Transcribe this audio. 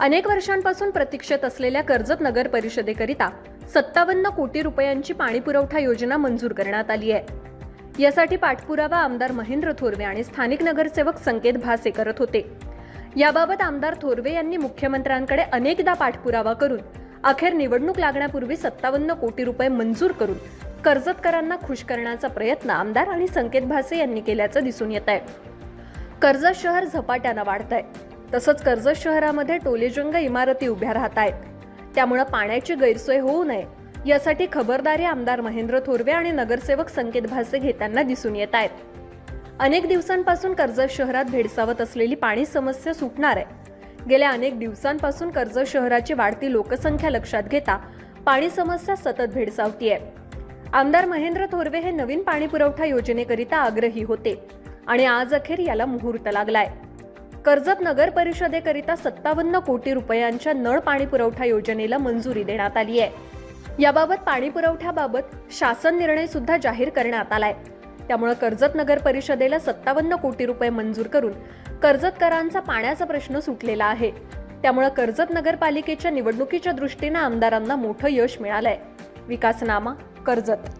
अनेक वर्षांपासून प्रतीक्षेत असलेल्या कर्जत नगर परिषदेकरिता सत्तावन्न कोटी रुपयांची पाणीपुरवठा योजना मंजूर करण्यात आली आहे. यासाठी पाठपुरावा आमदार महेंद्र थोरवे आणि स्थानिक नगरसेवक संकेत भासे करत होते. याबाबत आमदार थोरवे यांनी मुख्यमंत्र्यांकडे अनेकदा पाठपुरावा करून अखेर निवडणूक लागण्यापूर्वी सत्तावन्न कोटी रुपये मंजूर करून कर्जतकरांना खुश करण्याचा प्रयत्न आमदार आणि संकेत भासे यांनी केल्याचं दिसून येत आहे. कर्जत शहर झपाट्यानं वाढत आहे तसंच कर्जत शहरामध्ये टोलेजंग इमारती उभ्या राहत आहेत. त्यामुळं पाण्याची गैरसोय होऊ नये यासाठी खबरदारी आमदार महेंद्र थोरवे आणि नगरसेवक संकेत भासे घेताना दिसून येत आहेत. अनेक दिवसांपासून कर्जत शहरात भेडसावत असलेली पाणी समस्या सुटणार आहे. गेल्या अनेक दिवसांपासून कर्जत शहराची वाढती लोकसंख्या लक्षात घेता पाणी समस्या सतत भेडसावतीये. आमदार महेंद्र थोरवे हे नवीन पाणी पुरवठा योजनेकरिता आग्रही होते आणि आज अखेर याला मुहूर्त लागलाय. कर्जत नगर परिषदेकरिता सत्तावन्न कोटी रुपयांच्या नळ पाणी पुरवठा योजनेला मंजुरी देण्यात आली आहे. याबाबत पाणी पुरवठ्याबाबत शासन निर्णय सुद्धा जाहीर करण्यात आलाय. त्यामुळे कर्जत नगर परिषदेला सत्तावन्न कोटी रुपये मंजूर करून कर्जतकरांचा पाण्याचा प्रश्न सुटलेला आहे. त्यामुळे कर्जत नगरपालिकेच्या निवडणुकीच्या दृष्टीनं आमदारांना मोठं यश मिळालंय. विकासनामा कर्जत.